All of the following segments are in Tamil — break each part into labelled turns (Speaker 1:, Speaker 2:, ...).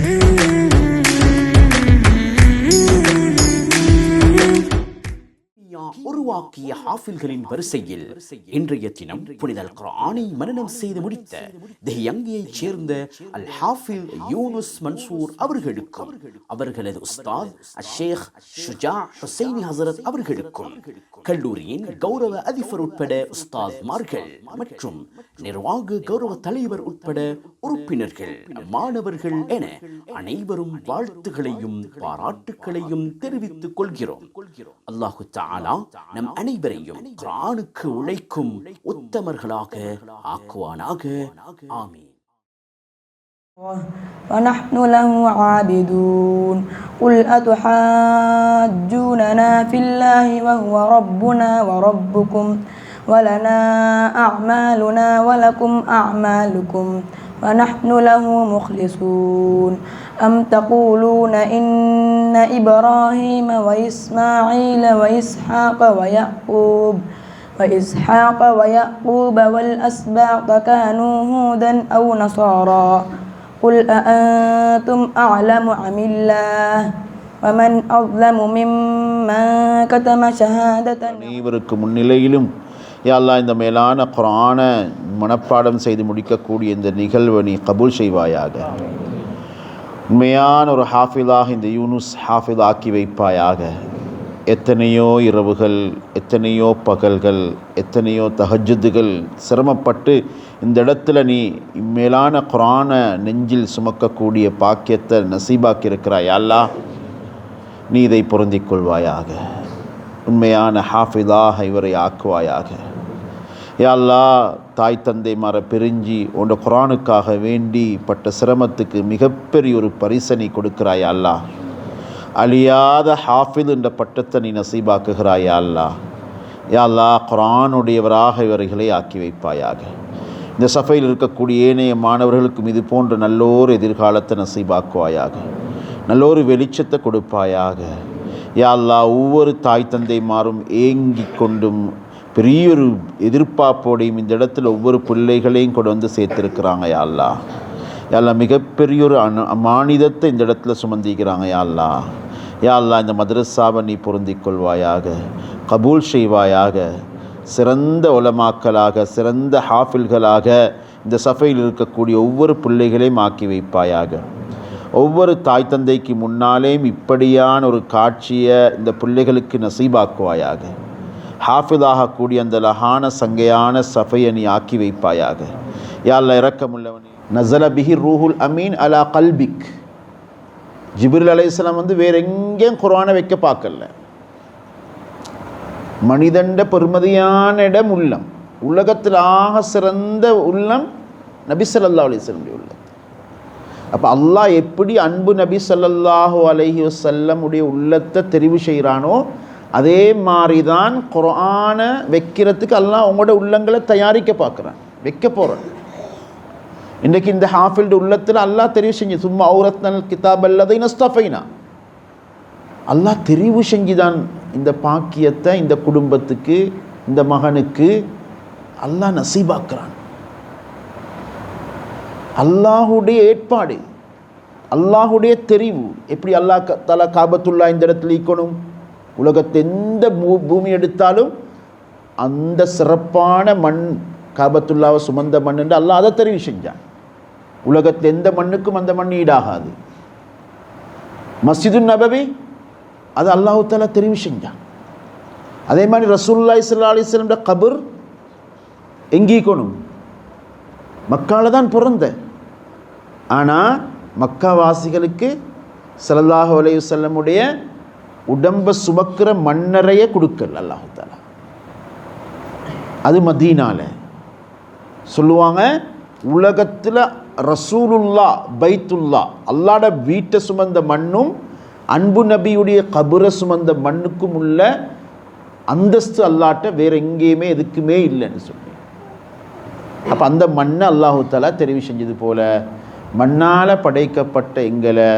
Speaker 1: Mm-hmm. உருவாக்கிய ஹாஃபில்களின் வரிசையில் இன்றைய தினம் புனிதல் குரானை மனனம் செய்து முடித்த தெஹியங்கியைச் சேர்ந்த அல் ஹாஃபில் யூனுஸ் மன்சூர் அவர்களுக்கும் அவர்களது உஸ்தாத் அஷேக் ஷுஜா ஹுசைனி ஹசரத் அவர்களுக்கும் கல்லூரியின் கௌரவ அதிபர் உட்பட உஸ்தாத்மார்கள் மற்றும் நிர்வாக கௌரவ தலைவர் உட்பட உறுப்பினர்கள் மாணவர்கள் என அனைவரும் வாழ்த்துகளையும் பாராட்டுகளையும் தெரிவித்துக் கொள்கிறோம். அல்லாஹு தஆலா நம் அனைவரையும் குர்ஆனுக்கு உழைக்கும் உத்தமர்களாக ஆக்குவானாக ஆமீன்
Speaker 2: ونحن له عابدون قل أتحاجوننا في الله وهو ربنا وربكم ولنا أعمالنا ولكم أعمالكم ونحن له مخلصون. أم تقولون إن إبراهيم وإسماعيل وإسحاق ويعقوب وإسحاق ويعقوب والأسباط كانوا هودا أو نصارى قل أأنتم أعلم أم الله؟ ومن أظلم ممن كتم شهادة؟
Speaker 3: யாழ்லா இந்த மேலான குரான மனப்பாடம் செய்து முடிக்கக்கூடிய இந்த நிகழ்வை நீ கபூல் செய்வாயாக. உண்மையான ஒரு ஹாஃபிலாக இந்த யூனுஸ் ஹாஃபில் ஆக்கி வைப்பாயாக. எத்தனையோ இரவுகள் எத்தனையோ பகல்கள் எத்தனையோ தஹஜுதுகள் சிரமப்பட்டு இந்த இடத்துல நீ மேலான குரான நெஞ்சில் சுமக்கக்கூடிய பாக்கியத்தை நசீபாக்கியிருக்கிறாய். அல்லா நீ இதை பொருந்திக் கொள்வாயாக. உண்மையான ஹாஃபிதாக இவரை ஆக்குவாயாக. யா தாய் தந்தை மர பிரிஞ்சு உன்னோட குரானுக்காக வேண்டி பட்ட சிரமத்துக்கு மிகப்பெரிய ஒரு பரிசனை கொடுக்கிறாய் அல்லா அழியாத ஹாஃபில் என்ற பட்டத்தை நீ நசீபாக்குகிறாய் அல்லா அல்லாஹ். யா குரானுடையவராக இவர்களை ஆக்கி வைப்பாயாக. இந்த சபையில் இருக்கக்கூடிய ஏனைய மாணவர்களுக்கும் இது போன்ற நல்லோர் எதிர்காலத்தை நசீபாக்குவாயாக. நல்லொரு வெளிச்சத்தை கொடுப்பாயாக. யாழ்லா ஒவ்வொரு தாய் தந்தைமாரும் ஏங்கி கொண்டும் பெரிய ஒரு எதிர்பார்ப்போடையும் இந்த இடத்துல ஒவ்வொரு பிள்ளைகளையும் கொண்டு வந்து சேர்த்துருக்குறாங்க யாழ்லா யாழ்லா மிகப்பெரிய ஒரு அனு மானிதத்தை இந்த இடத்துல சுமந்திக்கிறாங்க யாழ்லா யாழ்லா யா இந்த மதரசாவை நீ பொருந்திக் கொள்வாயாக கபூல் செய்வாயாக சிறந்த உலமாக்களாக சிறந்த ஹாஃபில்களாக இந்த சபையில் இருக்கக்கூடிய ஒவ்வொரு பிள்ளைகளையும் ஆக்கி வைப்பாயாக. ஒவ்வொரு தாய் தந்தைக்கு முன்னாலேயும் இப்படியான ஒரு காட்சியை இந்த பிள்ளைகளுக்கு நசீபாக்குவாயாக. ஹாஃபிதாகக்கூடிய அந்த லஹான சங்கையான சஃபையை நீ ஆக்கி வைப்பாயாக. யாழ்ல இறக்கமுள்ளவனே நசல பிஹி ரூஹுல் அமீன் அலா கல்பிக். ஜிபிரில் அலையாம் வந்து வேற எங்கேயும் குரானை வைக்க பார்க்கல. மனிதண்ட பெருமதியான இடம் உள்ளம். உலகத்தில் ஆக சிறந்த உள்ளம் நபி சல்லா அலிஸ்லமுடைய உள்ளம். அப்போ அல்லாஹ் எப்படி அன்பு நபி ஸல்லல்லாஹு அலஹி வஸல்லம் உள்ளத்தை தெரிவு செய்கிறானோ அதே மாதிரி தான் குரானை வைக்கிறதுக்கு எல்லாம் உங்களோட உள்ளங்களை தயாரிக்க பார்க்குறான். வைக்க போகிறேன் இன்றைக்கு இந்த ஹாஃபில்டு உள்ளத்தில் அல்லா தெரிவு செஞ்சு சும்மா ஔரத்னல் கிதாப் அல்லது இனஸ்தஃபைனா அல்லாஹ் தெரிவு செஞ்சு தான் இந்த பாக்கியத்தை இந்த குடும்பத்துக்கு இந்த மகனுக்கு அல்லாஹ் நசீபாக்குறான். அல்லாஹுடைய ஏற்பாடு அல்லாஹுடைய தெரிவு எப்படி அல்லாஹ் க- தலா காபத்துல்லா இந்த இடத்துல ஈக்கணும் உலகத்தை எந்த பூ பூமி எடுத்தாலும் அந்த சிறப்பான மண் காபத்துல்லாவை சுமந்த மண் என்று அல்லாஹ் அதை தெரிவு செஞ்சான். உலகத்து எந்த மண்ணுக்கும் அந்த மண் ஈடாகாது. மஸ்ஜிது நபவி அது அல்லாஹு தாலா தெரிவு செஞ்சான். அதே மாதிரி ரசூல்லா இஸ்லா அலைஹி வஸல்லம் கபர் எங்கீக்கணும் மக்கால தான் பிறந்த. ஆனால் மக்காவாசிகளுக்கு ஸல்லல்லாஹு அலைஹி வஸல்லமுடைய உடம்பை சுமக்கிற மண்ணறைய கொடுக்கல் அல்லாஹு அது மதீனால. சொல்லுவாங்க உலகத்தில் ரசூலுல்லா பைத்துல்லா அல்லாட வீட்டை சுமந்த மண்ணும் அன்பு நபியுடைய கபரை சுமந்த மண்ணுக்கும் உள்ள அந்தஸ்து அல்லாட்ட வேற எங்கேயுமே எதுக்குமே இல்லைன்னு சொல்லி. அப்போ அந்த மண்ணை அல்லாஹு தாலா தெரிவு செஞ்சது போல மண்ணால் படைக்கப்பட்ட எங்களை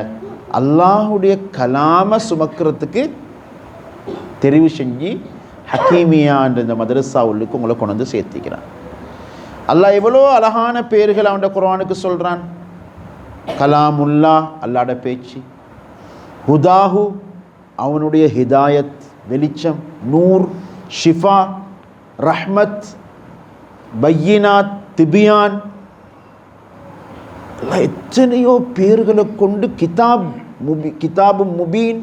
Speaker 3: அல்லாஹுடைய கலாம சுமக்கிறதுக்கு தெரிவு செஞ்சு ஹக்கீமியான்ற இந்த மதரசா உள்ளுக்கு உங்களை கொண்டு வந்து சேர்த்திக்கிறான். அல்லாஹ் எவ்வளோ அழகான பேர்கள் அவன் குரானுக்கு சொல்கிறான் கலாமுல்லா அல்லாட பேச்சு. ஹுதாஹு அவனுடைய ஹிதாயத் வெளிச்சம் நூர் ஷிஃபா ரஹ்மத் பையினாத் திபியான் எல்லாம் எத்தனையோ பேர்களை கொண்டு கிதாப் முபி கிதாபு முபீன்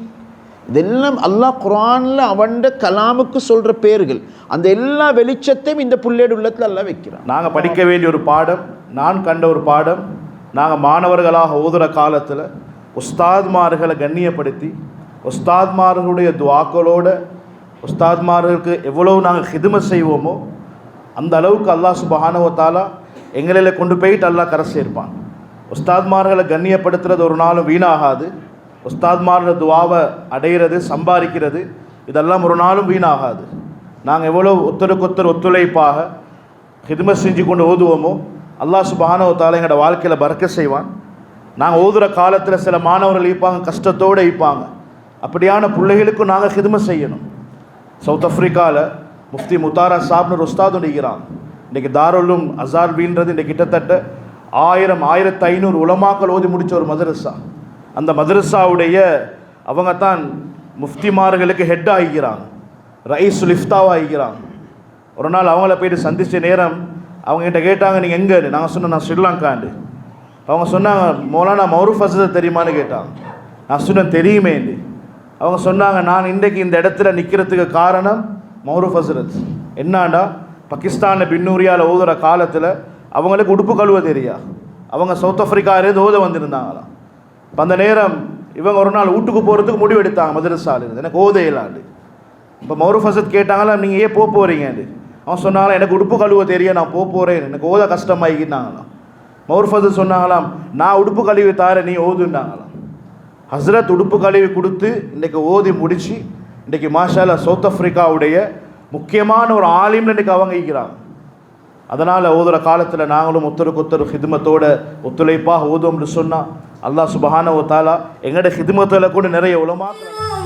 Speaker 3: இதெல்லாம் அல்லாஹ் குரானில் அவன்ட கலாமுக்கு சொல்கிற பேர்கள். அந்த எல்லா வெளிச்சத்தையும் இந்த புள்ளேடு உள்ளத்தில் எல்லாம் வைக்கிறான்.
Speaker 4: நாங்கள் படிக்க வேண்டிய ஒரு பாடம் நான் கண்ட ஒரு பாடம் நாங்கள் மாணவர்களாக ஓதுற காலத்தில் உஸ்தாத்மார்களை கண்ணியப்படுத்தி உஸ்தாத்மார்களுடைய துவாக்களோட உஸ்தாத்மார்களுக்கு எவ்வளவு நாங்கள் ஹிதுமை செய்வோமோ அந்த அளவுக்கு அல்லாஹ் சுபஹானவ எங்களில் கொண்டு போயிட்டு அல்லாஹ் கரை சேர்ப்பான். உஸ்தாத்மார்களை கண்ணியப்படுத்துறது ஒரு நாளும் வீணாகாது. உஸ்தாத்மார்கள் துவாவை அடையிறது சம்பாதிக்கிறது இதெல்லாம் ஒரு நாளும் வீணாகாது. நாங்கள் எவ்வளோ ஒத்தருக்கொத்தர் ஒத்துழைப்பாக ஹிதுமை செஞ்சு கொண்டு ஓதுவோமோ அல்லாஹ் சுபஹானவ எங்களோட வாழ்க்கையில் பறக்க செய்வான். நாங்கள் ஓதுகிற காலத்தில் சில மாணவர்கள் இருப்பாங்க கஷ்டத்தோடு இருப்பாங்க அப்படியான பிள்ளைகளுக்கும் நாங்கள் ஹிதுமை செய்யணும். சவுத் ஆஃப்ரிக்காவில் முஃப்தி முத்தாரா சாப்னு ஒரு உஸ்தாது நிற்கிறான் இன்றைக்கி தாருலும் அசார்பின்றது இன்றைக்கி கிட்டத்தட்ட ஆயிரம் ஆயிரத்து ஐநூறு உலமாக்கள் ஓதி முடித்த ஒரு மதரசா அந்த மதரசாவுடைய அவங்க தான் முஃப்திமார்களுக்கு ஹெட் ஆகிக்கிறாங்க. ரைஸ் லிஃப்தாவாக ஆகிக்கிறாங்க. ஒரு நாள் அவங்கள போயிட்டு சந்தித்த நேரம் அவங்ககிட்ட கேட்டாங்க நீங்கள் எங்கே? நாங்கள் சொன்னோம் நான் ஸ்ரீலங்காண்டு. அவங்க சொன்னாங்க மௌலானா மௌரூஃப் அசதை தெரியுமான்னு கேட்டாங்க. நான் சொன்னேன் தெரியுமேண்டு. அவங்க சொன்னாங்க நான் இன்றைக்கு இந்த இடத்துல நிற்கிறதுக்கு காரணம் மௌரூஃப் ஹசரத் என்னாண்டா? பாகிஸ்தானில் பின்னூரியால் ஓதுகிற காலத்தில் அவங்களுக்கு உடுப்பு கழுவ தெரியா? அவங்க சவுத் ஆஃப்ரிக்காவிலேருந்து ஓத வந்திருந்தாங்களாம். இப்போ அந்த நேரம் இவங்க ஒரு நாள் வீட்டுக்கு போகிறதுக்கு முடிவு எடுத்தாங்க மதுரசாலிருந்து. எனக்கு ஓத இயலாண்டு இப்போ மௌரு ஃபசத் கேட்டாங்களா நீங்கள் ஏன் போக போகிறீங்கன்னு அவன் சொன்னாங்களாம் எனக்கு உடுப்பு கழுவ தெரியும் நான் போக போகிறேன் எனக்கு ஓத கஷ்டமாகிக்கிட்டாங்களாம் மௌர் ஃபசத் சொன்னாங்களாம் நான் உடுப்பு கழுவி தார நீ ஓதுன்னாங்களாம். ஹஸ்ரத் உடுப்பு கழுவி கொடுத்து இன்றைக்கு ஓதி முடித்து இன்றைக்கி மாஷால சவுத் ஆஃப்ரிக்காவுடைய முக்கியமான ஒரு ஆலிம்னு இன்றைக்கி அவங்க இருக்கிறாங்க அதனால் ஓதுகிற காலத்தில் நாங்களும் ஒத்தருக்கு ஒத்தர் ஹிதுமத்தோட ஒத்துழைப்பாக ஓதுவோம்னு சொன்னால் அல்லாஹ் சுபஹான ஒத்தாலா எங்களோட ஹிதுமத்தில் கூட நிறைய உலமாக்கள்